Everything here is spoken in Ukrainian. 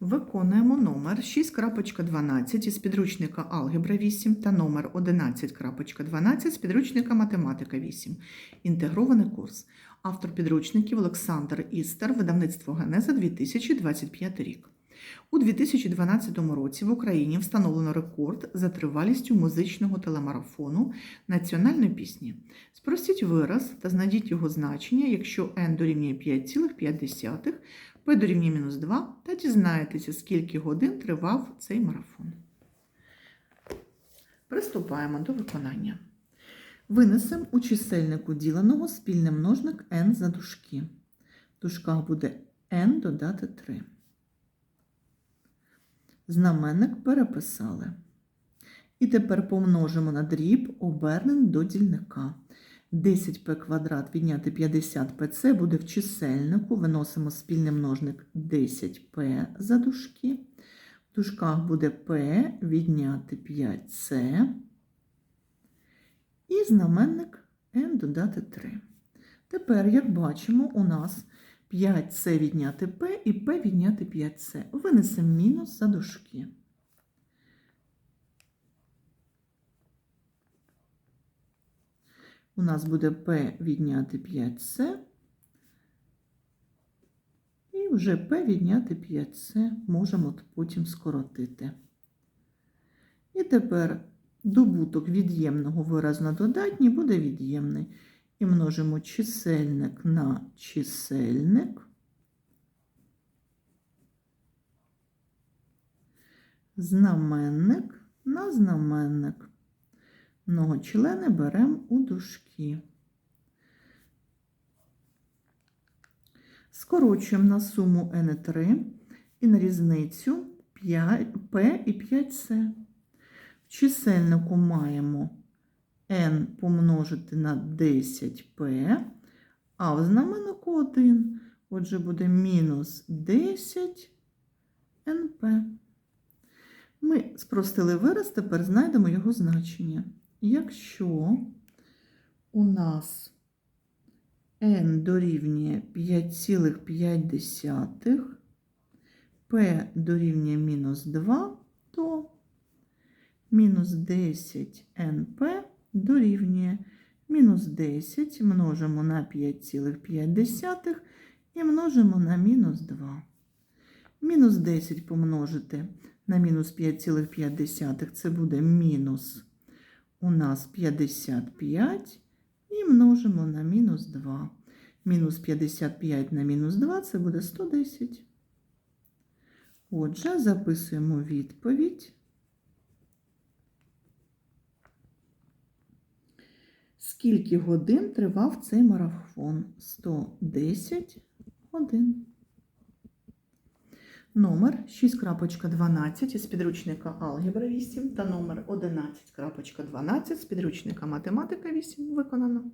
Виконуємо номер 6.12 із підручника Алгебра 8 та номер 11.12 з підручника Математика 8. Інтегрований курс. Автор підручників Олександр Істер, видавництво Генеза 2025 рік. У 2012 році в Україні встановлено рекорд за тривалістю музичного телемарафону національної пісні. Спростіть вираз та знайдіть його значення, якщо n дорівнює 5,5, p дорівнює мінус 2, та дізнаєтеся, скільки годин тривав цей марафон. Приступаємо до виконання. Винесемо у чисельнику діленого спільний множник n за дужки. В дужках буде n додати 3. Знаменник переписали. І тепер помножимо на дріб, обернений до дільника. 10p квадрат відняти 50p це буде в чисельнику. Виносимо спільний множник 10p за дужки. В дужках буде p відняти 5c. І знаменник n додати 3. Тепер, як бачимо, у нас 5c відняти p і p відняти 5c. Винесемо мінус за дужки. У нас буде p відняти 5c. І вже p відняти 5c можемо потім скоротити. І тепер добуток від'ємного виразу на додатній буде від'ємний. І множимо чисельник на чисельник. Знаменник на знаменник. Многочлени беремо у дужки. Скорочуємо на суму n3 і на різницю p і 5c. В чисельнику маємо n помножити на 10p, а в знаменнику 1. Отже, буде мінус 10 np. Ми спростили вираз, тепер знайдемо його значення. Якщо у нас n дорівнює 5,5, p дорівнює мінус 2, то мінус 10 np дорівнює мінус 10 множимо на 5,5 і множимо на мінус 2. Мінус 10 помножити на мінус 5,5 це буде мінус у нас 55 і множимо на мінус 2. Мінус 55 на мінус 2 це буде 110. Отже, записуємо відповідь. Скільки годин тривав цей марафон? 110 годин. Номер 6.12 із підручника Алгебра 8 та номер 11.12 з підручника Математика 8 виконано.